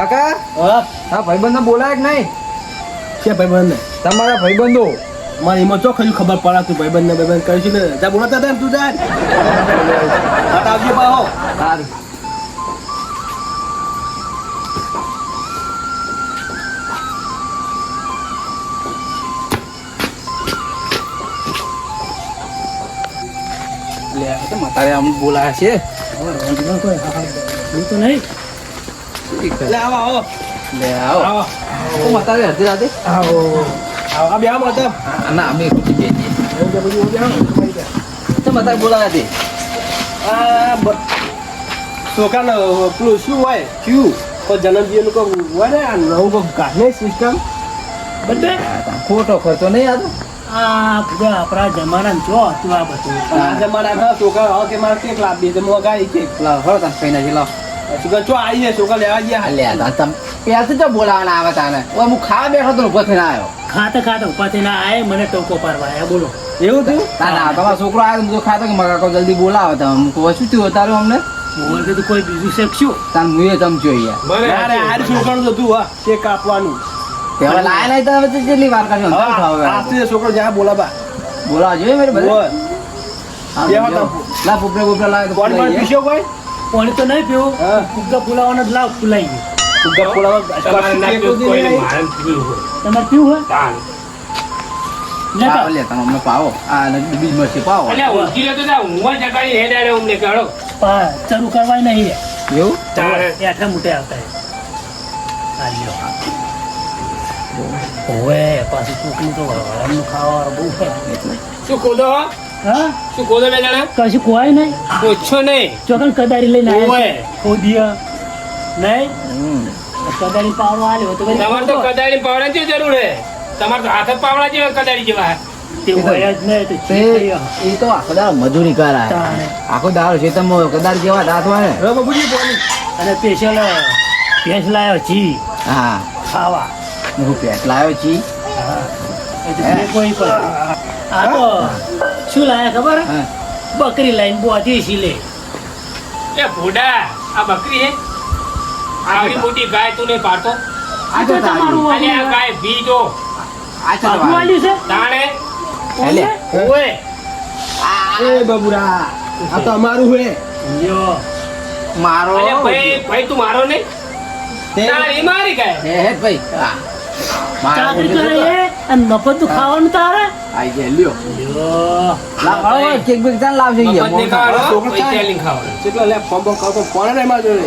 કાકા? હા. ભાઈબંધને બોલાય કે નહીં? છે ભાઈબંધને? તમારા ભાઈબંધો? મારે એમાં ચો ખરી ખબર પડે તું ભાઈબંધ ને ભાઈબંધ કરીશું ને ત્યાં બોલાતા હતા તું જાય આવજો પાહો. સારું. લે આ તો મતારે આમ બોલાયા છે. તો નહીં. લે આવો આવો લે આવો આવો ઓ મતારે હતી રાતે આવો આવો આ બે આવો હતા ના અમે ખુશી બેજી તો મતારે બોલાયા હતી આ બ- છોકરાને પેલું શું હોય ક્યુ કોઈ જન્મદિવસનું કોઈ હોય ને આ નવું કોઈ કાઢને સિસ્ટમ બધે ખોટો ખર્ચો નહીં આતો આ બધા આપણા જમાનામાં જો હતું આ બધું આ જમાના ના છોકરા હવે કે મારે કેક લાવી દે મોંઘાઈ કેક લાવ હળો તાર કઈ નાખી લાવ છોકરા ચો આવીએ છોકરા લેવા ગયા અલ્યા તા તમ પેલથી તો તાને ઓ હું ખાવા બેઠો તો ઊભો થઈને આવ્યો ખાતે ખાતે ઊભા થઈને આય મને બોલો એવું થયું ના છોકરો આવ્યો હું તો મારા જલ્દી બોલાવો તમે થયું તારું અમને મોર કીધું કોઈ બીજું શેકશું તાન તમ જોઈએ ના હાર છોકરાનું હતું હા કાપવાનું તેવા લાયા નહીં છોકરો જ્યાં બોલાવા બોલાવા જોઈએ મેરે બધા પાણી તો નહીં પીવું. ફુગ્ગા ફુલાવાનો જ લાવ પુલાઈ ગયો. ફુગ્ગા પુલાવા તમારે પીવું હોય. તમારે પીવું આ બીજ મરચી પાવો. અલ્યા ઊંઘી લે તો જા, ઊંઘવા જગાડી હેડ આડે અમને કાઢો. પા ચરું કરવાય નહીં એવું? તાણે. મોટે આવતા ઓવે પાછું કોકનું તો હરામનું બહુ શું ખોદો હો? હા શું ખોદો બે જણા? કશું કોઈ નહીં? પૂછો નહીં. ચોકન કદારી લઈને આવ્યો ખોદિયા નહીં. કદારી પાવડો આલ્યો તો તમારે તો કદારી કદાળી પાવડાની શું જરૂર હે તમારે તો હાથ પાવડા જેવા કદાળી જેવા મજૂરી કરા. આખો દાડો છે તમે કદાચ જેવા દાંત હવે અને સ્પેશિયલ ભેંસ લાવ્યો છી હા. ખાવા. હું પેટ લાવ્યો છી કોઈ પણ. આ તો શું લાયા ખબર? બકરી લાઈન બોધી સીલે લે. એ ભૂડા આ બકરી હે આવી મોટી ગાય તું નહીં પાડતો? આ તો તમારું અને આ ગાય દો આ તો વાલી. છે? તાણે? એલે ઓએ એ બબુરા આ તો અમારું હે લ્યો. મારો. અરે ભાઈ ભાઈ તું મારો નહીં? તારી મારી ગાય? હે હે ભાઈ. ચાકરી કરે એ અને મફત ખાવાનું તારે? આઈ ગયા લ્યો. લાવ કેક બેક ચાલ લાવશે ઈ મફત નહીં ખાવાનું થાય. કેટલો લે? બોન કરતો ફોન ને એમાં જોડે.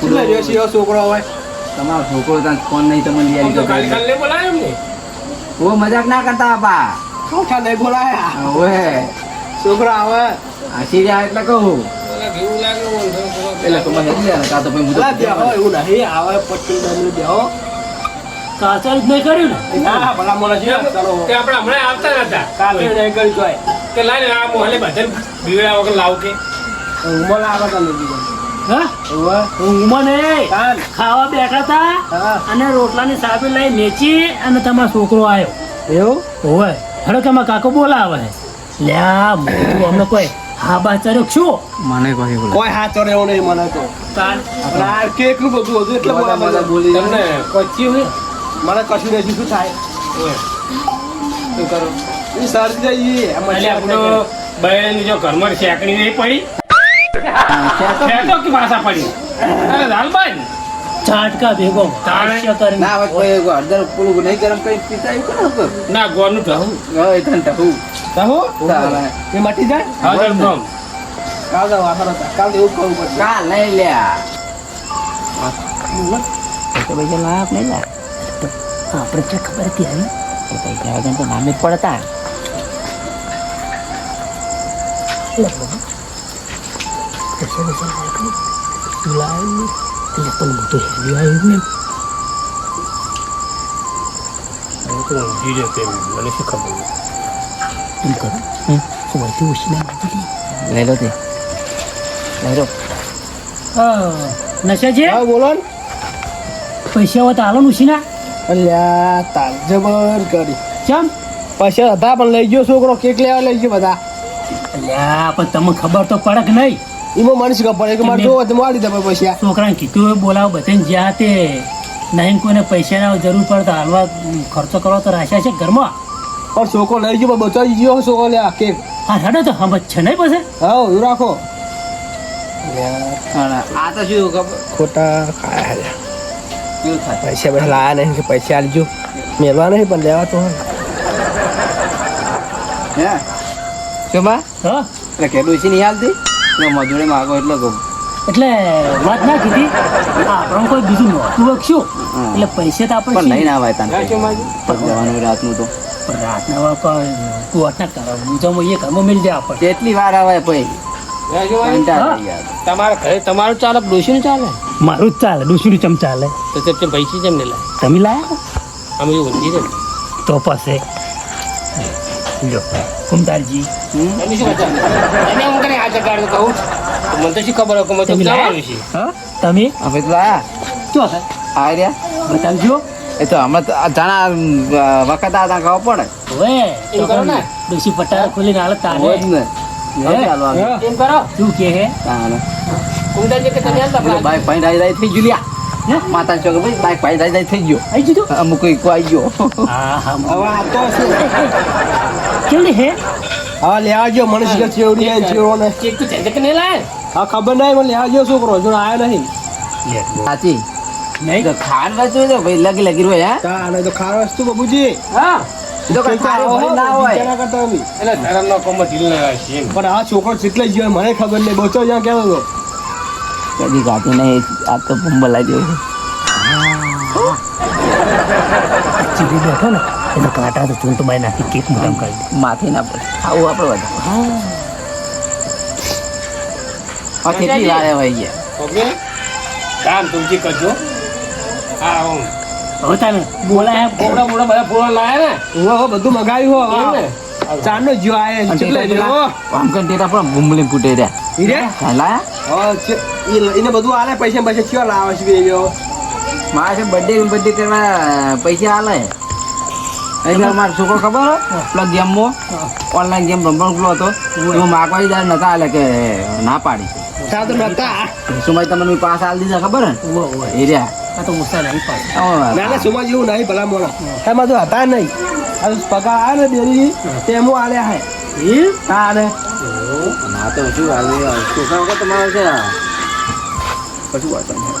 કેટલો રેસી એવો છોકરો હોય? તમારો છોકરો ત્યાં ફોન નહીં તમને લઈ તો આવી ખાલી ખાલી બોલાયો એમને. ઓ મજાક ના કરતા બાપા. છે નહીં બોલાયા? ઓએ છોકરો આવે. હાસી રહ્યા એટલે કહું. એટલે તમે હેડી જાય કાં તો પછી એવું નહીં. આવે પટ્ટી ડમરી બેહો. કાચર જ નહીં કર્યું ને? ના ભલા મોલા છે ચાલો તે આપણે હમણાં આવતા નતા કાલે નહીં કર્યું જોય કે લાય ને આ મોહલે બધાને બીવડા વગર લાવ કે ઉમર આવે તો લઈ હા? ઊંઘમાં ખાવા બેઠા હતા અને રોટલાની સાબી લઈ મેચી અને તમારો છોકરો આવ્યો એવું? હોય હડો કે કાકો બોલાવે. લ્યા મોટું અમને કોઈ હા બા ચર્યો શું? મને કોઈ બોલે કોઈ રહેવો નહીં મને તો. પણ કેકનું બધું હતું એટલે બધા બોલા બધા તમને હોય મને કશું નહીં શું થાય. શું કરો એ સરજી જઈએ આપણો બહેન જો ઘરમાં શેકણી નહીં પડી હા. શેકો કે પાછા પડી અરે લાલબાઈ ચાટકા ભેગો. ના હવે કોઈ હળદર પેલું નહીં ગરમ કરી પીતા એવું કરો ના ગોળનું ઢહું તને કહો એ મટી જાય હળદર ગમ કાલ તો વાસણ હતા કાલ એવું કહું પડશે કાલ નહીં લ્યા પૈસા લાયા નહીં લા આપણે જે ખબર હતી આવી એ પૈસા વગર તો નામે જ પડતા પૈસા પૈસા લાવ્યા કે નહીં? તું લાવ્યો એટલે પણ મોટું હેવી આવ્યું ને હું તો ઊંઘી રહ્યો તેમ. મને શું ખબર એમ કરો હમ હોયથી ઉછીને મારી દીધી લઈ લો તે લઈ લો નશા છે હા બોલો ને પૈસા હોય તો હાલો ને ઉછીના અલ્યા તાર જબર કરી. પૈસા હતા પણ લઈ ગયો છોકરો કેક લેવા લઈ ગયો બધા. અલ્યા પણ તમને ખબર તો પડે નહીં? એમાં મને શું ખબર કે મારે જોવો તો મારી દે પૈસા છોકરાને કીધું હોય બોલાવો બધાને જ્યાં તે નહીં કોઈને પૈસાના જરૂર પડે તો હાલવા ખર્ચો કરવા તો રાખ્યા છે ઘરમાં? પણ છોકરો લઈ ગયો બચાવી ગયો છોકરો લે કેક. હા હેડો તો હમ છે નહીં પછી? હા રાખો. આ તો શું ખબર? ખોટા ખાયા પૈસા બધા લાયા નહીં કે પૈસા આલજો મેળવા નહીં પણ લેવા તો હે? શું હા? એટલે કે ડોસી નહીં હાલતી? મજૂરી માગો એટલે કહું. એટલે વાત ના કીધી. આપણને કોઈ બીજું નહોતું વખશું. એટલે પૈસા તો આપણે પણ લઈને આવાય તાને? જવાનું રાતનું તો. રાતના વાપા કુવાટ ના કરો. બીજામાં એ ઘરમાં મિલ જાય આપણે કેટલી વાર આવે પછી. આવી. તમારા ઘરે તમારું ચાલે ડોશીનું ચાલે? મારું જ ચાલે ડુસરું ચમ ચાલે? તો તે તે પૈસા જેમ નહીં લાય તમે લાયા? અમે ઊંધી રે તો પાસે જો કુમતારજી? એની શું વાત છે? હું કને આ જગાડ કહું. તો મને તો શું ખબર હોય કે મેં તો તમે જવાનું છે. હા? તમે? હવે તો આયા શું આ રહ્યા? બતાવજો. એ તો હમણાં તો જાણા વખત આ તા ખબર પડે. હવે એમ કરો ને. ડોસી પટાર ખોલીને હાલત તાને ને. આવે. હા. એમ કરો. શું કે હે? તાને. કુંદાજી કે તમે હાલતા પેલો બાઈક પાણી રાઈ રાઈ થઈ ગયું લ્યા માતા ચોક ભાઈ બાઈક પાણી રાઈ રાઈ થઈ ગયો આઈ જતો અમુક એક આવી ગયો હા હા હવે આ તો શું કેવડી હે હા લેવા ગયો મને કે ચેવડી આઈને ચેવડો ને ચેક તો ચેક કે લાય હા ખબર નહીં મને લેવા ગયો છોકરો જો આયા નહીં સાચી નહીં તો ખાન તો ભાઈ લગી લગી હોય હે તો ખાર વસ્તુ બાબુજી હા. પણ આ છોકરો જેટલે ગયો મને ખબર નહીં બચો જ્યાં કેવો હતો કદી ગાતી નહીં. આ તો બંબલા જેવું. ચીડી બેઠો ને એનો કાંટા તો ચૂંટ બાય નાખી કેક મોટમ કરી માથે ના પડે. આવું આપણે વધુ કેટલી વાર આવી ગયા? ઓકે કામ તુમજી કરજો. હા હું હવે તાને બોલાય બોડા બોડા બધા ફૂલો લાયા ને? હું બધું મગાવ્યું હો ને? ચારનો જ્યો આયા જ્યો પેલા આમ કરીને પણ બુમલી ફૂટે રહ્યા. ચાલા ઈ એને બધું આલે પૈસા પૈસા ચિયો લાવે છે બેવ્યો મારે બર્થડે બર્થડે કરવા પૈસા આલે. એટલે મારો છોકરો ખબર હો? પેલા ગેમમાં. ઓનલાઈન ગેમ રમવાનો પેલો હતો. એમાં માગવા જાય નતા આલે કે ના પાડી. તા તો નતા. સુમાઈ તમને મેં પાસ આલી દીધા ખબર ને. એ રહ્યા. તો ગુસ્સા નહીં પાડે. આવો ના ના સુમા જેવું નહીં ભલા મોણા. એમાં તો હતા નહીં. આ પગાર આવે ને ડેરી તેમાં આલ્યા હે. હા ને ના તો શું છોકરા તમારે છે? કશું વાત નહીં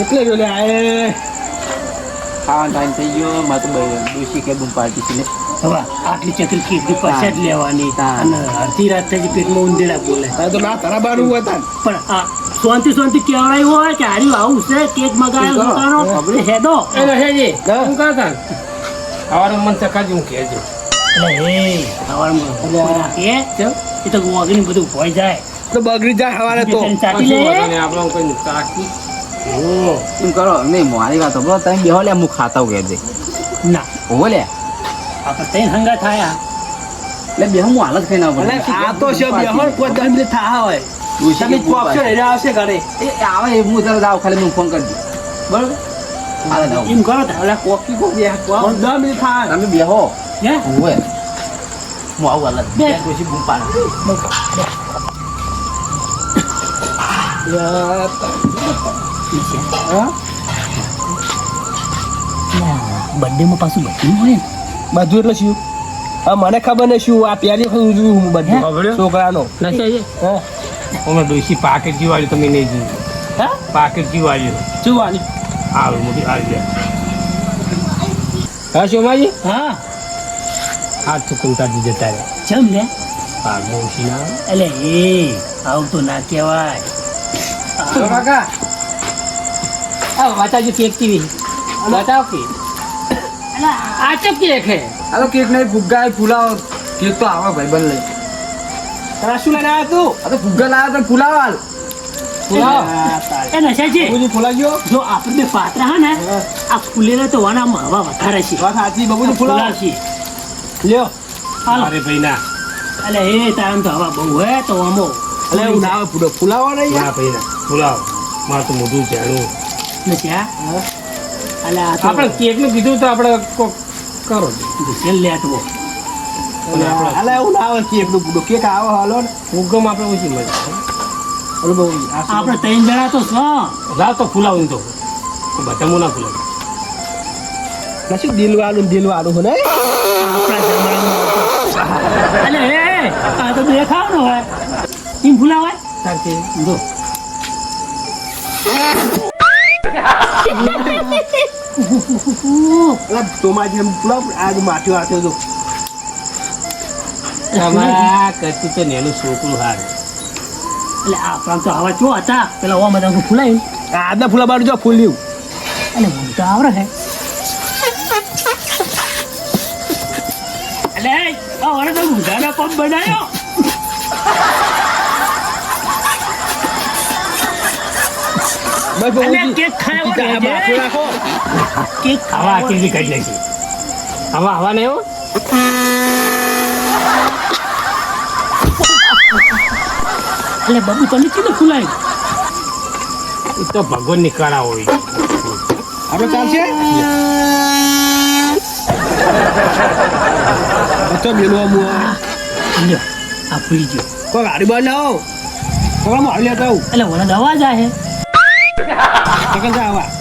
એટલે જો લે ખાવાનો ટાઈમ થઈ ગયો. મારે તો દોશી કે બૂમ પાર્ટી છે હવે આટલી ચકરી કેકની પૈસા જ લેવાની. અને અડધી રાત થઈ ગઈ પેટમાં ઊંધેડા બોલે. તો ના તારા બારું હતા પણ આ શાંતિ શાંતિ કેવડાયું હોય કે હારી આવું છે? કેક મગાવ્યો દુકાનો? આપણે હેદો. એને હેજે હું. કા તા સવારે મન ચકાજી હું કેજો એટલે હે સવારમાં મન એ તો વાગીને બધું ભોય જાય. તો બગડી જાય હવારે તો. એમ કરો? નહીં મારી વાત સાંભળો. તમે બેહો લે હું ખાતા હોય દે ના. હોવો લે. આપણે તઈ હંગા થાયા. એટલે બે હું હાલત ખાઈ ના અને આ તો છે બેહણ કોઈ દસ મિનિટ થા હોય. તમે કોપશો ને આવશે ઘરે. એ આવે એ હું તરત આવ ખાલી હું ફોન કરી દઉં બરોબર. એમ કરો તાલે કોકી કો બે કોણ દસ મિનિટ થાય. તમે બેહો. હે? હોવે. હું આવું હાલત. બે. બે પછી બૂમ પાડે. બર્થડે માં પાછું બધું હોય ને બધું એટલે શું હા મને ખબર નહીં શું આ પહેલી વખત જોયું હું બધું? છોકરાનો ડોશી પાકેટ જીવાડ્યું તમે નહીં જોયું? હા? પાકેટ શું જોવાની આવું મોટી આવી હા શોમાજી હા. હાથ ચુકુંતાજી જતા રહે ચમ લે હા ડોશી ના એટલે એ આવું તો ના કહેવાય. કાકા. આ વાતાજી કેક કેવી? બતાવ કે આ ચપકી કેક આ આલો કેક નહીં ફુગ્ગા પુલાવ કેક તો આવા ભાઈ બન લઈ. તારા શું લઈને આવ્યા તું? આ તો ફુગ્ગા લાવ્યા તો ફૂલાવો હાલ. એ નશાજી ફૂલા ગયો જો આપણે પાત્રા હા ને આ ફૂલેલા તો વાનામાં હવા વધારે છે. વાત સાચી બાબુજી ફૂલા છે. લ્યો. હાલો. અરે ભાઈ ના. અલે એ તારણ તો હવા બહુ હે તો અમો અલે આવે ફૂલો ફૂલાવા નહીં ભાઈ ના. બોલાવો મારે તો મોઢું જાણું આપણે કેકનું કીધું તો આપણે કોક કરો. લેટવો અલા એવું ના આવે કેકનું પૂડું કેક આવે હાલો ને. આપણે ઓછી આ આપણે ત્રણ જણા તો છો. તો ફૂલાવું તો. બધા હું ના ફૂલાવું નસીબ દિલ વાળું દિલ વાળું હોય ને? આપણા જમાનામાં અલે એ આ તો દેખાવ ને હોય. એમ ભૂલાવાય? સાચી જો. તમારા કરતી તો નેનું છોકરું હારું એટલે આપણા તો આવા ચો હતા પેલા ઓવા બધા ફૂલાય આજના ફૂલા બાજુ જો ફૂલ લીવ અને આવડે હે અલે આ વાળા તો પગ બનાવ્યો બસ કેક માથું રાખો. કેક ખાવા આખી કાઢી નાખી. હવા હવા ને એવું? એટલે બાબુ તમે કીધું ફૂલાય? એ તો ભગવાનની કળા હોય. આપણે ચાલશે? તો બેનો મુ લ્યો આ ફૂલી ગયો. કોઈ ગાડી ના આવો. કોણ મારી લેતા આવું. એટલે ઓલા દવા જાય હે કકલ જા આવા